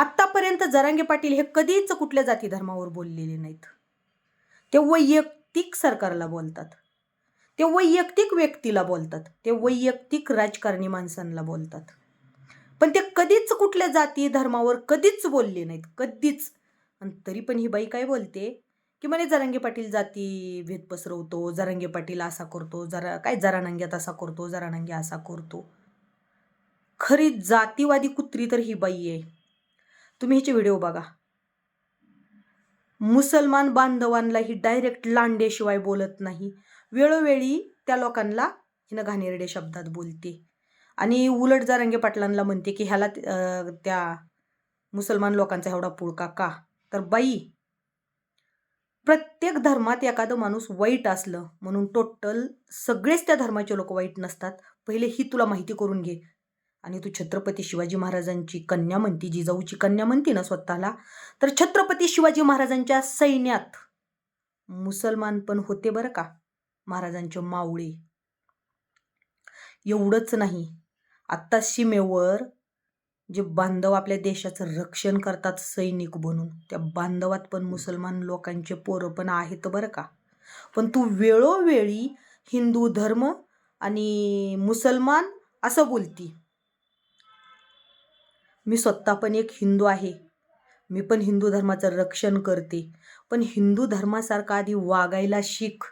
आत्तापर्यंत जरांगे पाटील हे कधीच कुठल्या जाती धर्मावर बोललेले नाहीत. ते वैयक्तिक सरकारला बोलतात. ते वैयक्तिक व्यक्तीला बोलतात. ते वैयक्तिक राजकारणी माणसांना बोलतात. पण ते कधीच कुठल्या जाती धर्मावर कधीच बोलले नाहीत. कधीच. आणि तरी पण ही बाई काय बोलते? की म्हणे जरांगे पाटील जाती भेद पसरवतो जरांगे पाटील असा करतो जरा काय जरानांग्यात असा करतो जरानांग्या असा करतो. खरी जातीवादी कुत्री तर ही बाई आहे. तुम्ही हिचे व्हिडिओ बघा. मुसलमान बांधवांलाही डायरेक्ट लांडेशिवाय बोलत नाही. वेळोवेळी त्या लोकांना हिनं घाणेरडे शब्दात बोलते. आणि उलट जारंगे पाटलांना म्हणते की ह्याला त्या मुसलमान लोकांचा एवढा पुळका का? तर बाई प्रत्येक धर्मात एखादं माणूस वाईट असलं म्हणून टोटल सगळेच त्या धर्माचे लोक वाईट नसतात. पहिले ही तुला माहिती करून घे. आणि तू छत्रपती शिवाजी महाराजांची कन्या म्हणती जिजाऊची कन्या म्हणती ना स्वतःला तर छत्रपती शिवाजी महाराजांच्या सैन्यात मुसलमान पण होते बरं का महाराजांचे मावळे. एवढंच नाही आत्ता सीमेवर जे बांधव आपल्या देशाचं रक्षण करतात सैनिक बनून त्या बांधवात पण मुसलमान लोकांचे पोरं पण आहेत बरं का. पण तू वेळोवेळी हिंदू धर्म आणि मुसलमान असं बोलती. मी स्वतः पण एक हिंदू आहे. मी पण हिंदू धर्माचं रक्षण करते. पण हिंदू धर्मासारखा आधी वागायला शिक.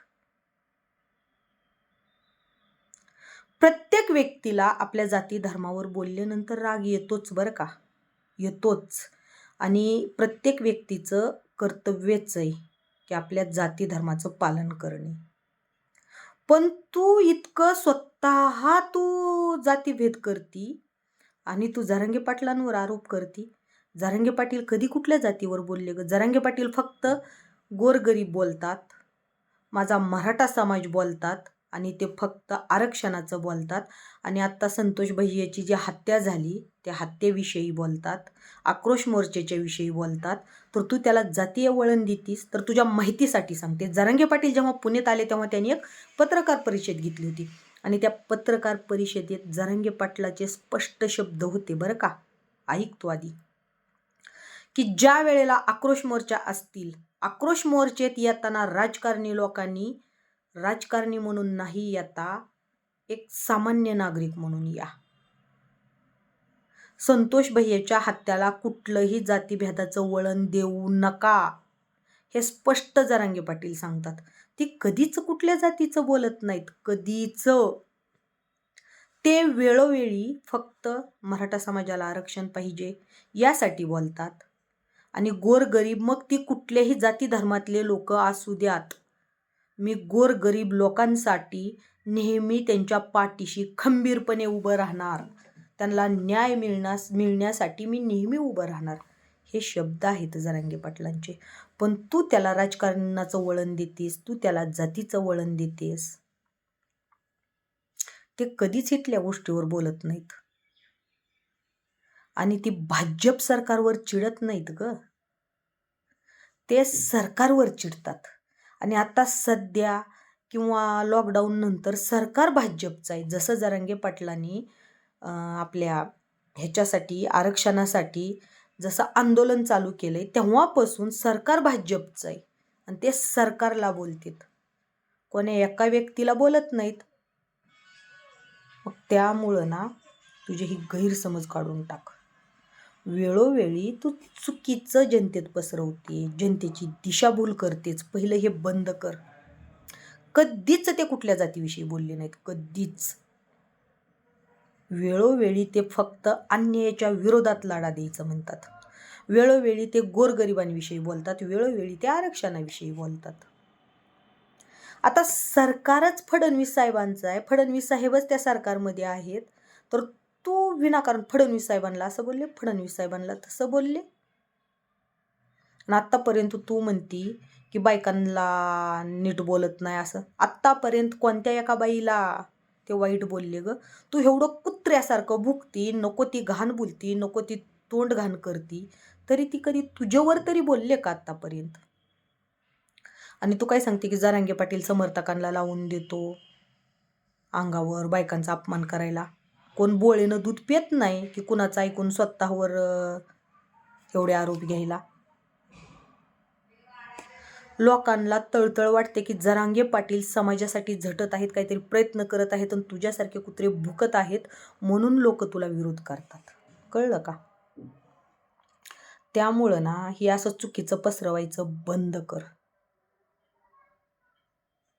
प्रत्येक व्यक्तीला आपल्या जाती धर्मावर बोलल्यानंतर राग येतोच बरं का? येतोच. आणि प्रत्येक व्यक्तीचं कर्तव्यच आहे की आपल्या जाती धर्माचं पालन करणे. पण तू इतकं स्वतः तू जातीभेद करती आणि तू जरंगे पाटलांवर आरोप करती? जरांगे पाटील कधी कुठल्या जातीवर बोलले ग? जरंगे पाटील फक्त गोरगरीब बोलतात माझा मराठा समाज बोलतात आणि ते फक्त आरक्षणाचं बोलतात. आणि आत्ता संतोष भैयाची जी हत्या झाली त्या हत्येविषयी बोलतात आक्रोश मोर्चेच्या विषयी बोलतात. तर तू त्याला जातीय वळण देतीस तर तुझ्या माहितीसाठी सांगते. जरांगे पाटील जेव्हा पुण्यात आले तेव्हा त्यांनी एक पत्रकार परिषद घेतली होती. आणि त्या पत्रकार परिषदेत जरांगे पाटलाचे स्पष्ट शब्द होते बरं का? ऐकतो आधी. की ज्या वेळेला आक्रोश मोर्चा असतील आक्रोश मोर्चेत येताना राजकारणी लोकांनी राजकारणी म्हणून नाही येता एक सामान्य नागरिक म्हणून या. संतोष भैयाच्या हत्याला कुठलंही जातीभेदाचं वळण देऊ नका हे स्पष्ट जरांगे पाटील सांगतात. ती कधीच कुठल्या जातीचं बोलत नाहीत. कधीच. ते वेळोवेळी फक्त मराठा समाजाला आरक्षण पाहिजे यासाठी बोलतात. आणि गोरगरीब मग ती कुठल्याही जाती धर्मातले लोक असू द्यात. मी गोरगरीब लोकांसाठी नेहमी त्यांच्या पाठीशी खंबीरपणे उभं राहणार. त्यांना न्याय मिळण्यास मिळण्यासाठी मी नेहमी उभं राहणार. हे शब्द आहेत जरांगे पाटलांचे. पण तू त्याला राजकारणाचं वळण देतेस तू त्याला जातीचं वळण देतेस. ते कधीच इथल्या गोष्टीवर बोलत नाहीत. आणि ती भाजप सरकारवर चिडत नाहीत ग. ते सरकारवर चिडतात. आणि आता सध्या किंवा लॉकडाऊन नंतर सरकार भाजपचं आहे. जसं जरांगे पाटलांनी आपल्या ह्याच्यासाठी आरक्षणासाठी जसं आंदोलन चालू केलंय तेव्हापासून सरकार भाजपचं आहे. आणि ते सरकारला बोलतात. कोण्या एका व्यक्तीला बोलत नाहीत. मग त्यामुळं ना तुझे ही गैरसमज काढून टाक. वेळोवेळी तू चुकीचं जनतेत पसरवते जनतेची दिशाभूल करतेच पहिलं हे बंद कर. कधीच ते कुठल्या जातीविषयी बोलले नाहीत. कधीच. वेळोवेळी ते फक्त अन्यायाच्या विरोधात लढा द्यायचं म्हणतात. वेळोवेळी ते गोरगरिबांविषयी बोलतात वेळोवेळी ते आरक्षणाविषयी बोलतात. आता सरकारच फडणवीस साहेबांचं आहे. फडणवीस साहेबच त्या सरकारमध्ये आहेत. तर तू विनाकारण फडणवीस साहेबांना असं बोलले फडणवीस साहेबांना तसं बोलले? आणि आत्तापर्यंत तू म्हणती की बायकांना नीट बोलत नाही असं. आत्तापर्यंत कोणत्या एका बाईला? ते वाईट बोलले ग. तू एवढं कुत्र्यासारखं भुकती नको ती घाण बोलती नको ती तोंड घाण करती. तरी ती कधी तुझ्यावर तरी बोलले का आत्तापर्यंत? आणि तू काय सांगते की जरांगे पाटील समर्थकांना लावून देतो? अंगावर बायकांचा अपमान करायला. कोण बोळेनं दूध पेत नाही की कुणाचं ऐकून स्वतःवर एवढे आरोप घ्यायला? लोकांना तळतळ वाटते की जरांगे पाटील समाजासाठी झटत आहेत काहीतरी प्रयत्न करत आहेत आणि तुझ्यासारखे कुत्रे भुकत आहेत म्हणून लोक तुला विरोध करतात. कळलं का? त्यामुळं ना हे असं चुकीचं पसरवायचं बंद कर.